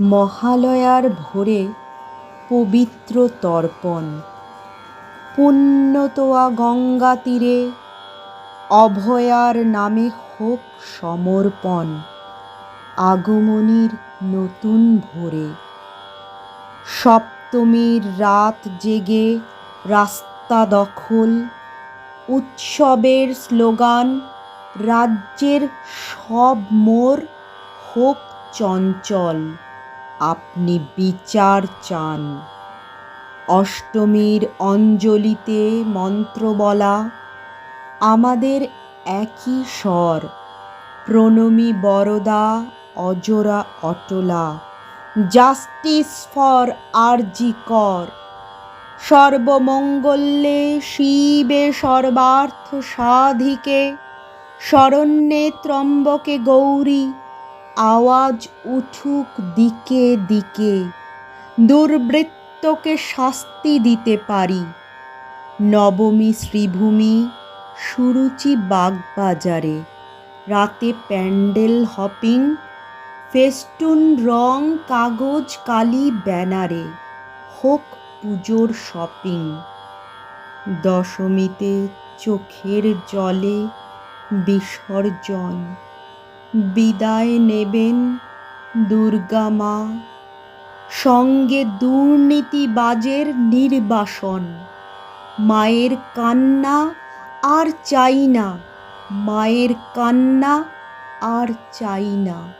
মহালয়ার ভোরে পবিত্র তর্পণ। পুণ্যতোয়া গঙ্গা তীরে অভয়ার নামে হোক সমর্পণ, আগমনীর নতুন ভোরে। সপ্তমীর রাত জেগে রাস্তা দখল, উৎসবের স্লোগান, রাজ্যের সব মোর, হোক চঞ্চল। আপনি বিচার চান। অষ্টমীর অঞ্জলিতে মন্ত্র বলা, আমাদের একই স্বর। প্রণমী বরদা, অজরা অটলা justice for R G Kar. সর্বমঙ্গলে শিবে সর্বার্থ সাধিকে, শরণ্যে ত্রম্বকে গৌরী আওয়াজ উঠুক দিকে দিকে, দুর্বৃত্তকে শাস্তি দিতে পারি। নবমী শ্রীভূমি, সুরুচি বাগবাজারে, রাতে প্যান্ডেল হপিং, ফেস্টুন রং, কাগজ, কালি, ব্যানারে, হোক পুজোর শপিং। দশমীতে চোখের জলে বিসর্জন। বিদায় নেবেন, দুর্গা মা। সঙ্গে দুর্নীতিবাজের নির্বাসন। মায়ের কান্না আর চাই না, মায়ের কান্না আর চাই না।